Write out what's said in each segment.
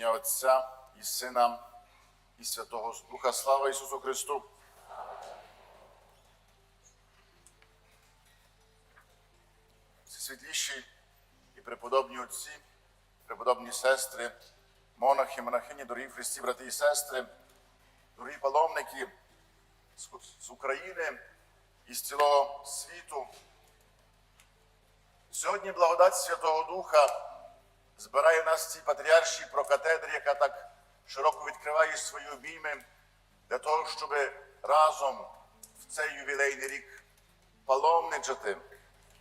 ім'я Отця і Сина і Святого Духа. Слава Ісусу Христу! Всесвітліші і преподобні отці, преподобні сестри, монахи, монахині, дорогі Христі, брати і сестри, дорогі паломники з- України і з цілого світу. Сьогодні благодать Святого Духа збирає нас в цій патріаршій прокатедрі, яка так широко відкриває свої обійми для того, щоб разом в цей ювілейний рік паломничати,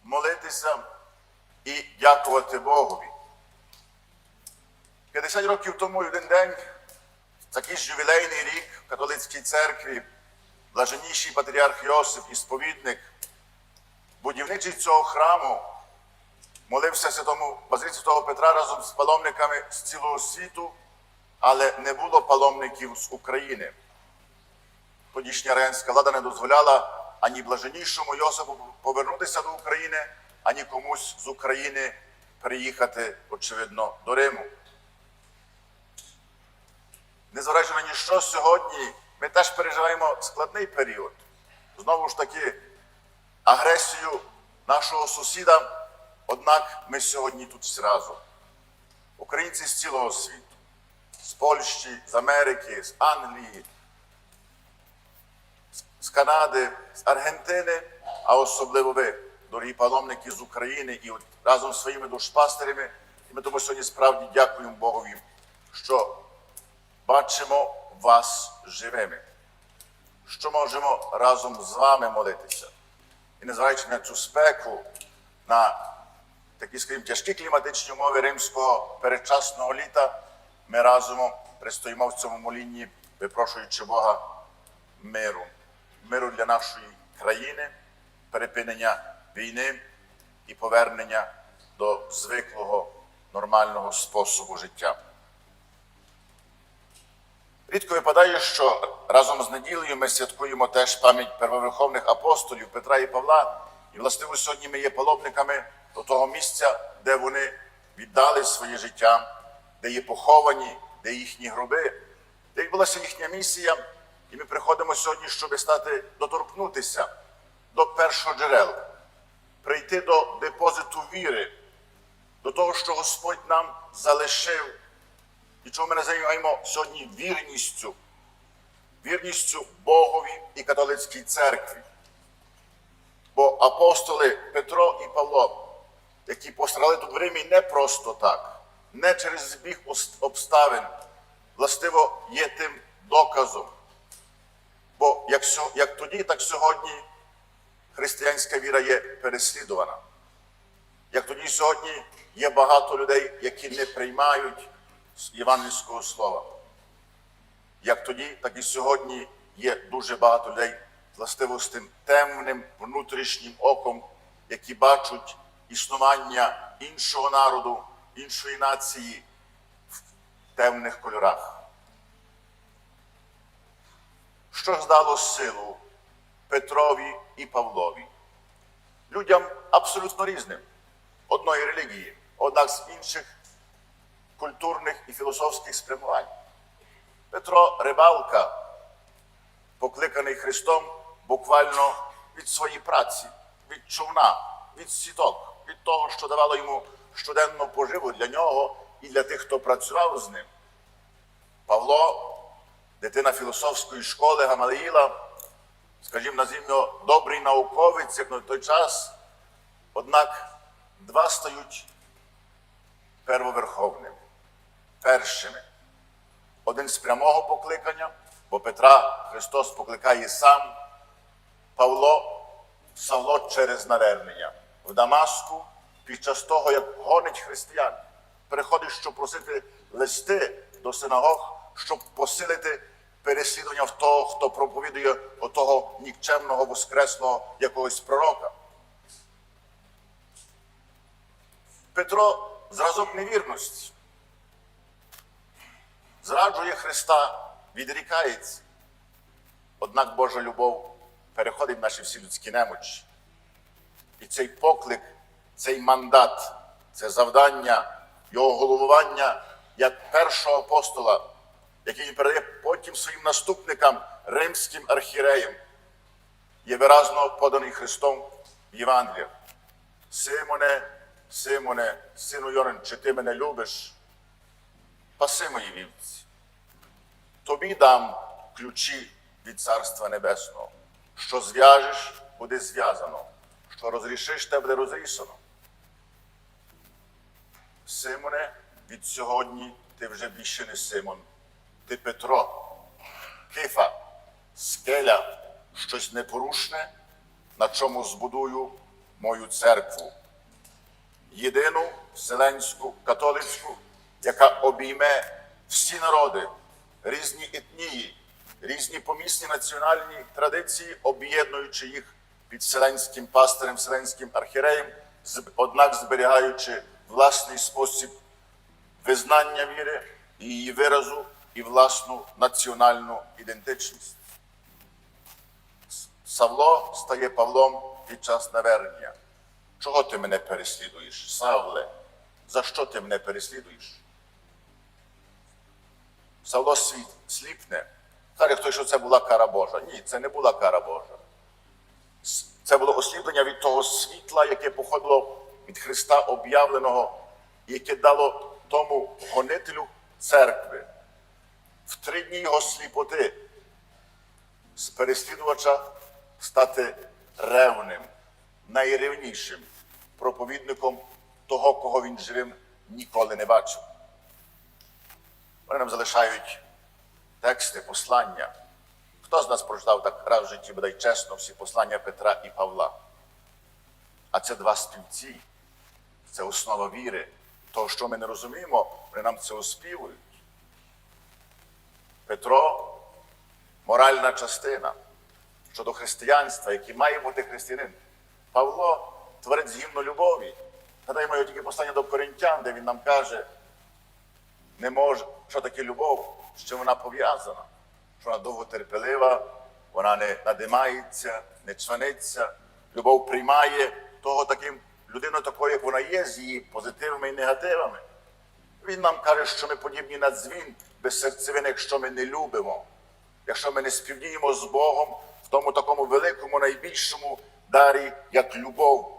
молитися і дякувати Богові. 50 років тому один день, такий ж ювілейний рік в католицькій церкві, блаженніший патріарх Йосип і сповідник, будівничий цього храму, молився святому Базиліці Святого Петра разом з паломниками з цілого світу, але не було паломників з України. Тодішня радянська влада не дозволяла ані блаженнішому Йосипу повернутися до України, ані комусь з України приїхати, очевидно, до Риму. Незважаючи на ніщо, сьогодні ми теж переживаємо складний період. Знову ж таки, агресію нашого сусіда, однак ми сьогодні тут всі разом. Українці з цілого світу, з Польщі, з Америки, з Англії, з- Канади, з Аргентини, а особливо ви, дорогі паломники з України, і разом з своїми душпастерами. І ми тому сьогодні справді дякуємо Богові, що бачимо вас живими, що можемо разом з вами молитися. І незважаючи на цю спеку, на такі, скажімо, тяжкі кліматичні умови римського передчасного літа, ми разом пристоїмо в цьому молінні, випрошуючи Бога миру, миру для нашої країни, перепинення війни і повернення до звиклого нормального способу життя. Рідко випадає, що разом з неділею ми святкуємо теж пам'ять первоверховних апостолів Петра і Павла. І, властиво, сьогодні ми є паломниками до того місця, де вони віддали своє життя, де є поховані, де їхні гроби, де відбулася їхня місія. І ми приходимо сьогодні, щоб стати доторкнутися до першого джерел, прийти до депозиту віри, до того, що Господь нам залишив і чого ми називаємо сьогодні вірністю, вірністю Богові і католицькій церкві. Бо апостоли Петро і Павло, які постраждали тут в Римі не просто так, не через збіг обставин, властиво є тим доказом. Бо як, як тоді, так сьогодні християнська віра є переслідувана. Як тоді сьогодні є багато людей, які не приймають євангельського слова. Як тоді, так і сьогодні є дуже багато людей, властиво з тим темним внутрішнім оком, які бачать існування іншого народу, іншої нації в темних кольорах. Що здало силу Петрові і Павлові? Людям абсолютно різним, одної релігії, однак з інших культурних і філософських спрямувань. Петро Рибалка, покликаний Христом буквально від своєї праці, від човна, від сіток, від того, що давало йому щоденну поживу для нього і для тих, хто працював з ним. Павло, дитина філософської школи Гамалеїла, скажімо, називно добрий науковець, як на той час, однак два стають первоверховними, першими. Один з прямого покликання, бо Петра Христос покликає сам, Павло Савло через навернення. В Дамаску під час того, як гонить християн, приходить, щоб просити листи до синагог, щоб посилити переслідування в того, хто проповідує отого нікчемного воскресного якогось пророка. Петро зразок невірності. Зраджує Христа, відрікається. Однак Божа любов переходить наші всі людські немочі. І цей поклик, цей мандат, це завдання, його головування як першого апостола, який він передає потім своїм наступникам, римським архіреям, є виразно поданий Христом в Євангеліях. Симоне, Симоне, сину Йонин, чи ти мене любиш? Паси мої вівці. Тобі дам ключі від Царства Небесного. Що зв'яжеш, буде зв'язано. Що розрішиш, те буде розрішено. Симоне, від сьогодні ти вже більше не Симон. Ти Петро, Кифа, скеля, щось непорушне, на чому збудую мою церкву. Єдину вселенську католицьку, яка обійме всі народи, різні етнії, різні помісні національні традиції, об'єднуючи їх під вселенським пастирем, вселенським архіреєм, однак зберігаючи власний спосіб визнання віри, її виразу і власну національну ідентичність. Савло стає Павлом під час навернення. Чого ти мене переслідуєш, Савле? За що ти мене переслідуєш? Савло світ, сліпне. Каже хтось, що це була кара Божа. Ні, це не була кара Божа. Це було осліплення від того світла, яке походило від Христа об'явленого, яке дало тому гонителю церкви. В три дні його сліпоти з переслідувача стати ревним, найревнішим проповідником того, кого він живим ніколи не бачив. Вони нам залишають тексти, послання. Хто з нас прочитав так раз в житті, бодай чесно, всі послання Петра і Павла? А це два співці, це основа віри. Того, що ми не розуміємо, вони нам це оспівують. Петро моральна частина щодо християнства, який має бути християнин. Павло творець гімну любові. Гадаємо його тільки послання до коринтян, де він нам каже, не може, що таке любов, з чим вона пов'язана, що вона довготерпелива, вона не надимається, не чваниться, любов приймає того таким людину такою, як вона є, з її позитивами і негативами. Він нам каже, що ми подібні на дзвін без серцевини, якщо ми не любимо, якщо ми не співдіємо з Богом в тому такому великому, найбільшому дарі, як любов.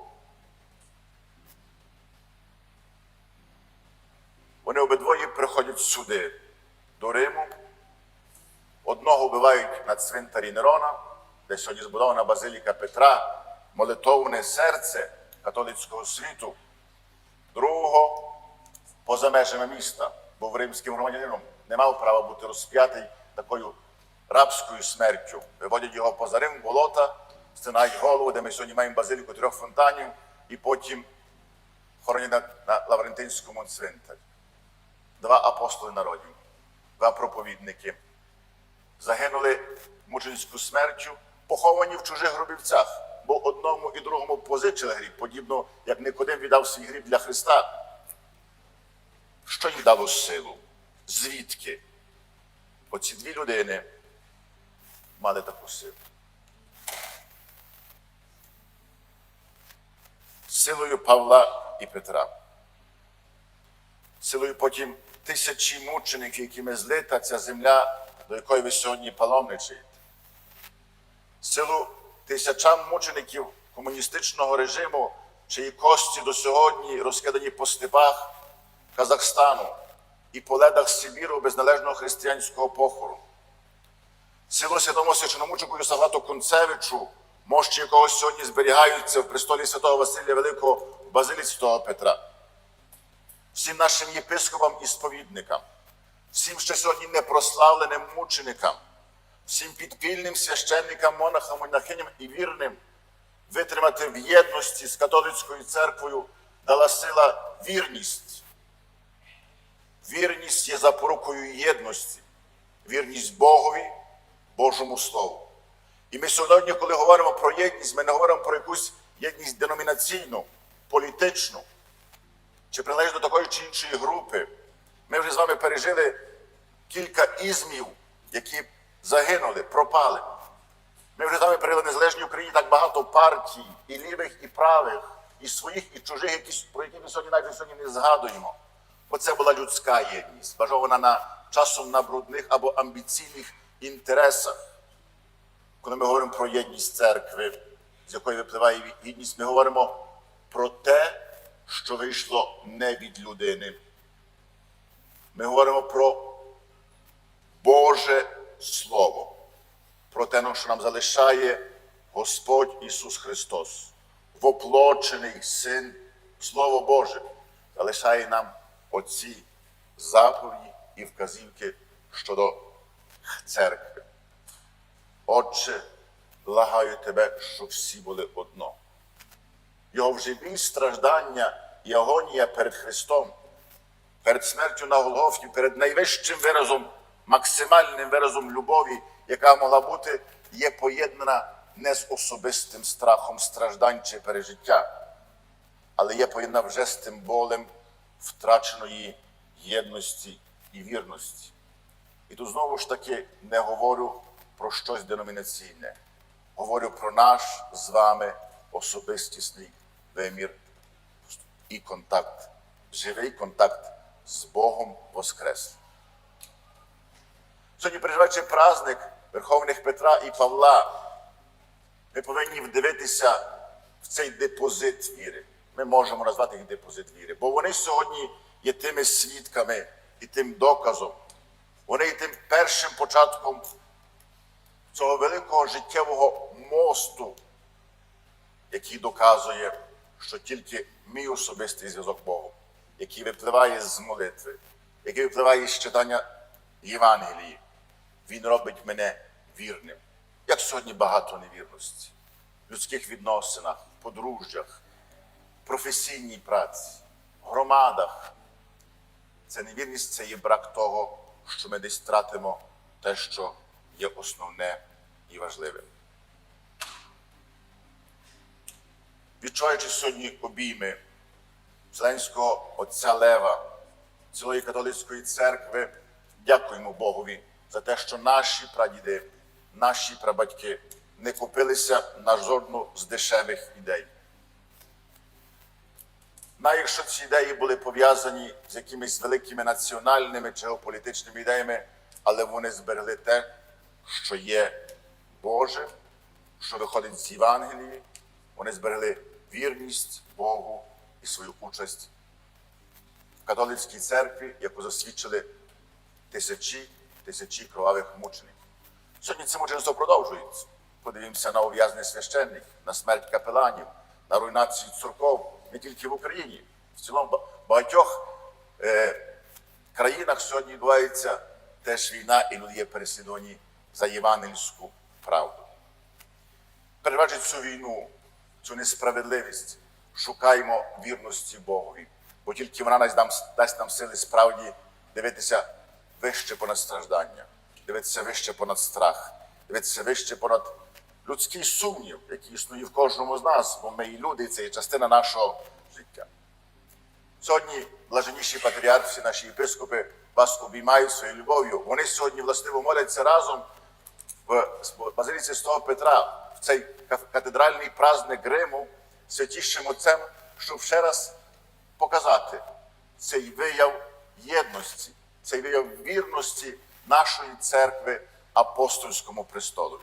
Вони обидвоє приходять сюди, до Риму. Одного вбивають на цвинтарі Нерона, де сьогодні збудована базиліка Петра, молитовне серце католицького світу. Другого поза межами міста, був римським громадянином, не мав права бути розп'ятий такою рабською смертю. Виводять його поза Рим, болота, стинають голову, де ми сьогодні маємо базиліку трьох фонтанів, і потім хоронять на Лаврентинському цвинтарі. Два апостоли народів, два проповідники загинули мученську смертю, поховані в чужих гробівцях, бо одному і другому позичили гріб, подібно як Никодим віддав свій гріб для Христа. Що їм дало силу? Звідки? Оці дві людини мали таку силу. Силою Павла і Петра. Силою потім тисячі мучеників, якими злита ця земля, до якої ви сьогодні паломничаєте. Силу тисячам мучеників комуністичного режиму, чиї кості до сьогодні розкидані по степах Казахстану і по ледах Сибіру без належного християнського похору. Силу святому священомучику Юсафату Кунцевичу, мощі якого сьогодні зберігаються в престолі святого Василія Великого в Базиліці Святого Петра. Всім нашим єпископам і сповідникам, всім ще сьогодні непрославленим мученикам, всім підпільним священникам, монахам, монахиням і вірним витримати в єдності з католицькою церквою дала сила вірність. Вірність є запорукою єдності, вірність Богові, Божому Слову. І ми сьогодні, коли говоримо про єдність, ми не говоримо про якусь єдність деномінаційну, політичну чи приналежить до такої чи іншої групи. Ми вже з вами пережили кілька ізмів, які загинули, пропали. Ми вже з вами пережили в незалежній Україні так багато партій, і лівих, і правих, і своїх, і чужих, які, про які ми сьогодні навіть сьогодні не згадуємо. Бо це була людська єдність, бажована на часом на брудних або амбіційних інтересах. Коли ми говоримо про єдність церкви, з якої випливає гідність, ми говоримо про те, що вийшло не від людини. Ми говоримо про Боже Слово, про те, що нам залишає Господь Ісус Христос, воплочений Син, Слово Боже, залишає нам оці заповіді і вказівки щодо церкви. Отче, благаю тебе, щоб всі були одно. Його вже біль страждання і агонія перед Христом, перед смертю на Голгофі, перед найвищим виразом, максимальним виразом любові, яка могла бути, є поєднана не з особистим страхом страждань чи пережиття, але є поєднана вже з тим болем втраченої єдності і вірності. І тут знову ж таки не говорю про щось деномінаційне, говорю про наш з вами особистісний вимір і контакт, живий контакт з Богом Воскреслим. Сьогодні, переживаючи праздник Верховних Петра і Павла, ми повинні вдивитися в цей депозит віри. Ми можемо назвати їх депозит віри, бо вони сьогодні є тими свідками і тим доказом. Вони є тим першим початком цього великого життєвого мосту, який доказує, що тільки мій особистий зв'язок Богом, який випливає з молитви, який випливає з читання Євангелії, він робить мене вірним. Як сьогодні багато невірності в людських відносинах, подружжях, професійній праці, громадах. Це невірність, це є брак того, що ми десь тратимо те, що є основне і важливе. Відчуваючи сьогодні обійми Вселенського Отця Лева, цілої католицької церкви, дякуємо Богові за те, що наші прадіди, наші прабатьки не купилися на жодну з дешевих ідей. Навіть якщо ці ідеї були пов'язані з якимись великими національними чи геополітичними ідеями, але вони зберегли те, що є Боже, що виходить з Євангелії, вони зберегли вірність Богу і свою участь в католицькій церкві, яку засвідчили тисячі тисячі кровавих мучеників. Сьогодні це мучеництво продовжується. Подивімося на ув'язнення священників, на смерть капеланів, на руйнацію церков не тільки в Україні, в цілому ба- багатьох е, країнах сьогодні відбувається теж війна, і люди є переслідувані за євангельську правду. Переживаючи цю війну, цю несправедливість, шукаємо вірності Богові, бо тільки вона дасть нам сили справді дивитися вище понад страждання, дивитися вище понад страх, дивитися вище понад людський сумнів, який існує в кожному з нас, бо ми і люди, і це є частина нашого життя. Сьогодні блаженніші патріархи, всі наші єпископи вас обіймають своєю любов'ю. Вони сьогодні властиво моляться разом в Базиліці Святого Петра цей катедральний праздник Риму святішим отцем, щоб ще раз показати цей вияв єдності, цей вияв вірності нашої церкви апостольському престолу.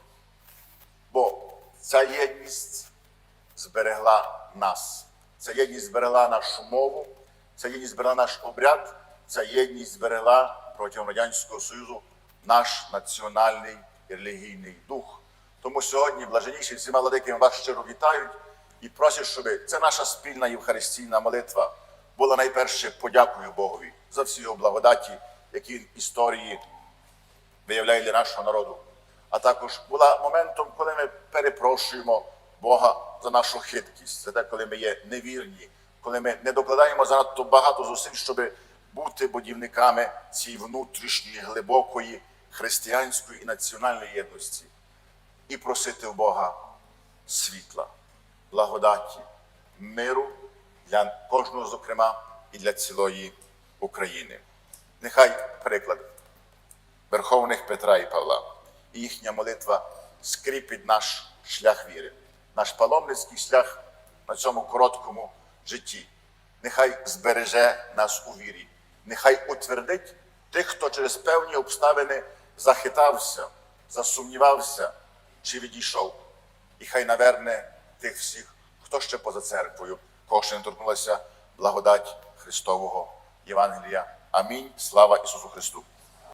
Бо ця єдність зберегла нас. Ця єдність зберегла нашу мову, ця єдність зберегла наш обряд, ця єдність зберегла протягом Радянського Союзу наш національний релігійний дух. Тому сьогодні блаженніші всіма владиками вас щиро вітають і просять, щоб це наша спільна євхаристійна молитва була найперше подякою Богові за всі його благодаті, які він історії виявляє для нашого народу. А також була моментом, коли ми перепрошуємо Бога за нашу хиткість, за те, коли ми є невірні, коли ми не докладаємо занадто багато зусиль, щоб бути будівниками цієї внутрішньої, глибокої християнської і національної єдності, і просити у Бога світла, благодаті, миру для кожного, зокрема, і для цілої України. Нехай приклад Верховних Петра і Павла. І їхня молитва скріпить наш шлях віри, наш паломницький шлях на цьому короткому житті. Нехай збереже нас у вірі, нехай утвердить тих, хто через певні обставини захитався, засумнівався чи відійшов. І хай наверне тих всіх, хто ще поза церквою, кого ще не торкнулася благодать Христового Євангелія. Амінь. Слава Ісусу Христу!